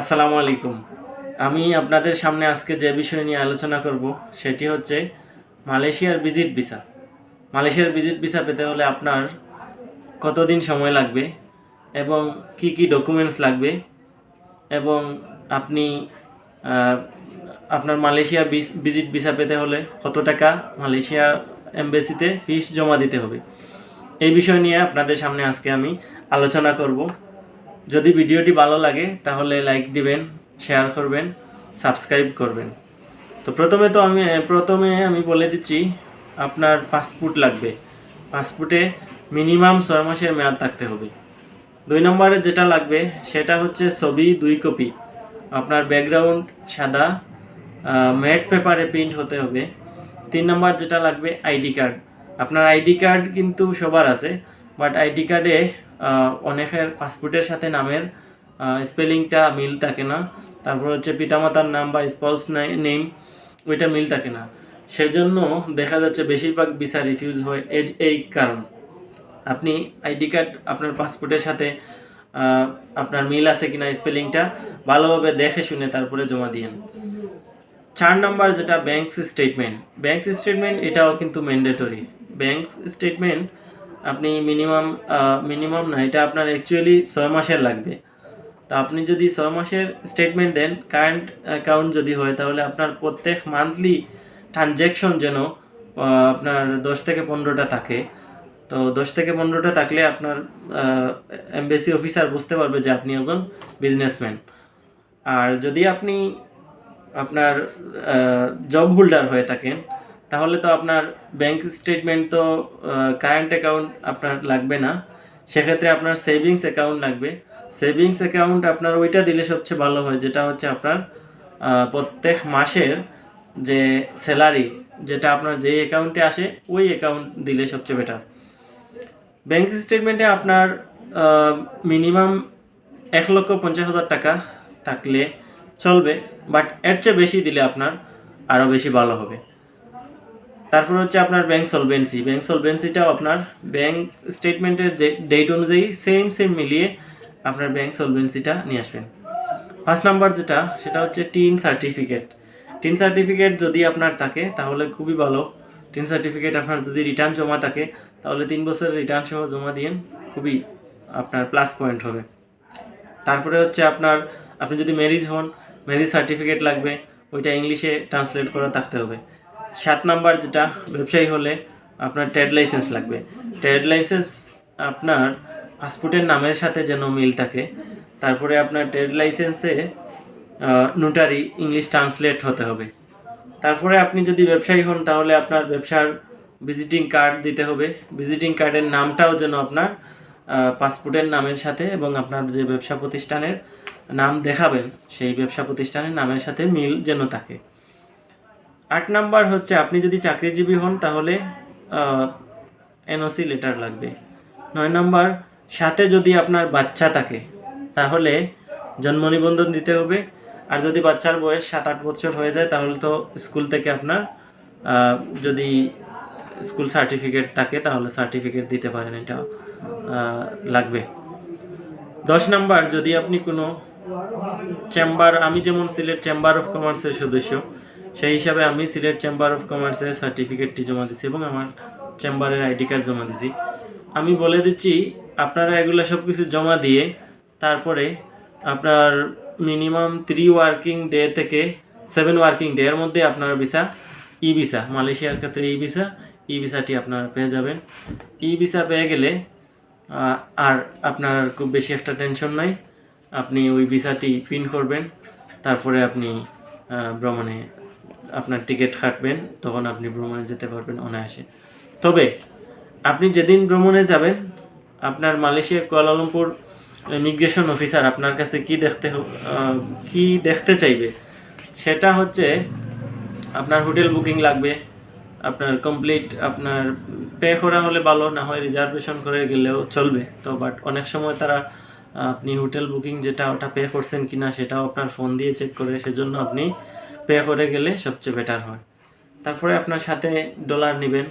আসসালামু আলাইকুম। আমি আপনাদের সামনে আজকে যে বিষয় নিয়ে আলোচনা করব, সেটি হচ্ছে মালয়েশিয়ার ভিজিট ভিসা। মালয়েশিয়ার ভিজিট ভিসা পেতে হলে আপনার কতদিন সময় লাগবে এবং কি কি ডকুমেন্টস লাগবে এবং আপনি আপনার মালয়েশিয়া ভিজিট ভিসা পেতে হলে কত টাকা মালয়েশিয়া এমবেসিতে ফিস জমা দিতে হবে। এই বিষয় নিয়ে আপনাদের সামনে আজকে আমি আলোচনা করব। যদি ভিডিওটি ভালো লাগে, তাহলে লাইক দিবেন শেয়ার করবেন সাবস্ক্রাইব করবেন। তো প্রথমে তো আমি, প্রথমে আমি বলে দিচ্ছি, আপনার পাসপোর্ট লাগবে। পাসপোর্টে মিনিমাম ছয় মাসের মেয়াদ থাকতে হবে। দুই নম্বরে যেটা লাগবে, সেটা হচ্ছে ছবি দুই কপি। আপনার ব্যাকগ্রাউন্ড সাদা ম্যাট পেপারে প্রিন্ট হতে হবে। তিন নম্বর যেটা লাগবে আইডি কার্ড আপনার আইডি কার্ড কিন্তু সবার আছে বাট আইডি কার্ডে অনেকের পাসপোর্টের সাথে নামের স্পেলিংটা মিল থাকে না। তারপর হচ্ছে পিতামাতার নাম বা স্পলস নেম ওইটা মিল থাকে না। সেজন্য দেখা যাচ্ছে বেশিরভাগ ভিসা রিফিউজ হয় এই এই কারণ। আপনি আইডি কার্ড আপনার পাসপোর্টের সাথে আপনার মিল আছে কিনা স্পেলিংটা ভালোভাবে দেখে শুনে তারপরে জমা দিয়েন। চার নাম্বার যেটা ব্যাংক স্টেটমেন্ট ব্যাংক স্টেটমেন্ট এটাও কিন্তু ম্যান্ডেটরি ব্যাংক স্টেটমেন্ট আপনি মিনিমাম মিনিমাম না, এটা আপনার অ্যাকচুয়ালি ছয় মাসের লাগবে। তা আপনি যদি ছয় মাসের স্টেটমেন্ট দেন কারেন্ট অ্যাকাউন্ট যদি হয়, তাহলে আপনার প্রত্যেক মান্থলি ট্রানজ্যাকশন যেন আপনার দশ থেকে পনেরোটা থাকে। তো দশ থেকে পনেরোটা থাকলে আপনার এমবেসি অফিসার বুঝতে পারবে যে আপনি একজন বিজনেসম্যান আর যদি আপনি আপনার জব হোল্ডার হয়ে থাকেন তাহলে তো আপনার ব্যাংক স্টেটমেন্ট তো কারেন্ট অ্যাকাউন্ট আপনার লাগবে না। সেক্ষেত্রে আপনার সেভিংস অ্যাকাউন্ট লাগবে। সেভিংস অ্যাকাউন্ট আপনার ওইটা দিলে সবচেয়ে ভালো হয়, যেটা হচ্ছে আপনার প্রত্যেক মাসের যে স্যালারি যেটা আপনার যেই অ্যাকাউন্টে আসে, ওই অ্যাকাউন্ট দিলে সবচেয়ে বেটার ব্যাংক স্টেটমেন্টে আপনার মিনিমাম এক লক্ষ পঞ্চাশ হাজার টাকা থাকলে চলবে বাট এর চেয়ে বেশি দিলে আপনার আরও বেশি ভালো হবে। তারপর হচ্ছে আপনার ব্যাংক সলভেন্সি ব্যাংক সলভেন্সিটাও আপনার ব্যাংক স্টেটমেন্টের যে ডেট অনুযায়ী সেম সেম মিলিয়ে আপনার ব্যাংক সলভেন্সিটা নিয়ে আসবেন। ফার্স্ট নাম্বার যেটা, সেটা হচ্ছে টিন সার্টিফিকেট টিন সার্টিফিকেট যদি আপনার থাকে, তাহলে খুবই ভালো। টিন সার্টিফিকেট আপনার যদি রিটার্ন জমা থাকে, তাহলে তিন বছরের রিটার্ন সহ জমা দিন খুবই আপনার প্লাস পয়েন্ট হবে। তারপরে হচ্ছে আপনার, আপনি যদি ম্যারিজ হন ম্যারিজ সার্টিফিকেট লাগবে, ওইটা ইংলিশে ট্রান্সলেট করা থাকতে হবে। সাত নাম্বার যেটা, ব্যবসায়ী হলে আপনার ট্রেড লাইসেন্স লাগবে। ট্রেড লাইসেন্স আপনার পাসপোর্টের নামের সাথে যেন মিল থাকে। তারপরে আপনার ট্রেড লাইসেন্সে নোটারি ইংলিশ ট্রান্সলেট হতে হবে। তারপরে আপনি যদি ব্যবসায়ী হন, তাহলে আপনার ব্যবসার ভিজিটিং কার্ড দিতে হবে। ভিজিটিং কার্ডের নামটাও যেন আপনার পাসপোর্টের নামের সাথে এবং আপনার যে ব্যবসা প্রতিষ্ঠানের নাম দেখাবেন, সেই ব্যবসা প্রতিষ্ঠানের নামের সাথে মিল যেন থাকে। আট নাম্বার হচ্ছে, আপনি যদি চাকরিজীবী হন, তাহলে এনওসি লেটার লাগবে। নয় নাম্বার, সাথে যদি আপনার বাচ্চা থাকে, তাহলে জন্ম নিবন্ধন দিতে হবে। আর যদি বাচ্চার বয়স সাত আট বছর হয়ে যায়, তাহলে তো স্কুল থেকে আপনার যদি স্কুল সার্টিফিকেট থাকে, তাহলে সার্টিফিকেট দিতে পারেন, এটা লাগবে। দশ নাম্বার, যদি আপনি কোনো চেম্বার, আমি যেমন সিলেট চেম্বার অফ কমার্সের সদস্য সেই হিসাবে আমি সিলেট চেম্বার অফ কমার্সের সার্টিফিকেটটি জমা দিছি এবং আমার চেম্বারের আইডি কার্ড জমা দিছি। আমি বলে দিচ্ছি, আপনারা এগুলো সব কিছু জমা দিয়ে তারপরে আপনার মিনিমাম থ্রি ওয়ার্কিং ডে থেকে সেভেন ওয়ার্কিং ডে এর মধ্যে আপনার ভিসা ই ভিসা মালয়েশিয়ার ক্ষেত্রে ই ভিসা ই ভিসাটি আপনারা পেয়ে যাবেন। ই ভিসা পেয়ে গেলে আর আপনার খুব বেশি একটা টেনশন নাই। আপনি ওই ভিসাটি প্রিন্ট করবেন, তারপরে আপনি ভ্রমণে আপনার টিকিট কাটবেন, তখন আপনি ভ্রমণে যেতে পারবেন অনায়াসে। তবে আপনি যেদিন ভ্রমণে যাবেন, আপনার মালয়েশিয়া কুয়ালালামপুর ইমিগ্রেশন অফিসার আপনার কাছে কি দেখতে কি দেখতে চাইবে? সেটা হচ্ছে আপনার হোটেল বুকিং লাগবে, আপনার কমপ্লিট আপনার পে করা হলে ভালো, না হয় রিজার্ভেশন করে গেলেও চলবে। তো বাট অনেক সময় তারা, আপনি হোটেল বুকিং যেটা ওটা পে করছেন কিনা সেটাও আপনার ফোন দিয়ে চেক করে, সেজন্য আপনি পে করে গেলে সবচেয়ে বেটার হয়। তারপরে আপনার সাথে ডলার নেবেন,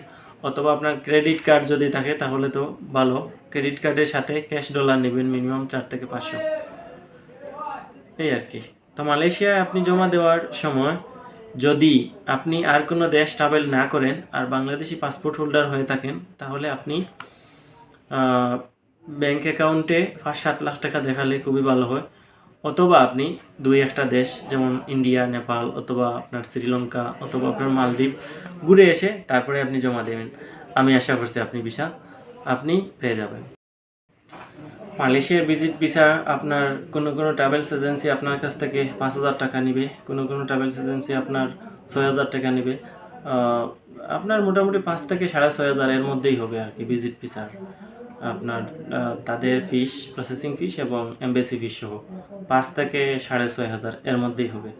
অথবা আপনার ক্রেডিট কার্ড যদি থাকে তাহলে তো ভালো। ক্রেডিট কার্ডের সাথে ক্যাশ ডলার নেবেন মিনিমাম চার থেকে পাঁচশো। এই আর কি। তো মালয়েশিয়ায় আপনি জমা দেওয়ার সময় যদি আপনি আর কোনো দেশ ট্রাভেল না করেন, আর বাংলাদেশি পাসপোর্ট হোল্ডার হয়ে থাকেন, তাহলে আপনি ব্যাংক অ্যাকাউন্টে পাঁচ সাত লাখ টাকা দেখালে খুবই ভালো হয়। অথবা আপনি দুই একটা দেশ, যেমন ইন্ডিয়া, নেপাল, অথবা আপনার শ্রীলঙ্কা, অথবা আপনার মালদ্বীপ, ঘুরে এসে তারপরে আপনি জমা দেবেন। আমি আশা করছি আপনি ভিসা, আপনি পেয়ে যাবেন। মালয়েশিয়ার ভিজিট ভিসা আপনার কোনো কোনো ট্রাভেলস এজেন্সি আপনার কাছ থেকে পাঁচ হাজার টাকা নেবে, কোনো কোনো ট্রাভেলস এজেন্সি আপনার ছয় হাজার টাকা নেবে। আপনার মোটামুটি পাঁচ থেকে সাড়ে ছয় হাজার এর মধ্যেই হবে আর কি ভিজিট ভিসার। আপনার তাদের ফিস প্রসেসিং ফিস এবং এমবেসি ফিস সহ। পাঁচ থেকে সাড়ে ছয় হাজার এর মধ্যেই হবে।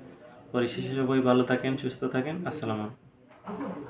পরিশেষে সবাই ভালো থাকেন, সুস্থ থাকেন। আসসালামু আলাইকুম।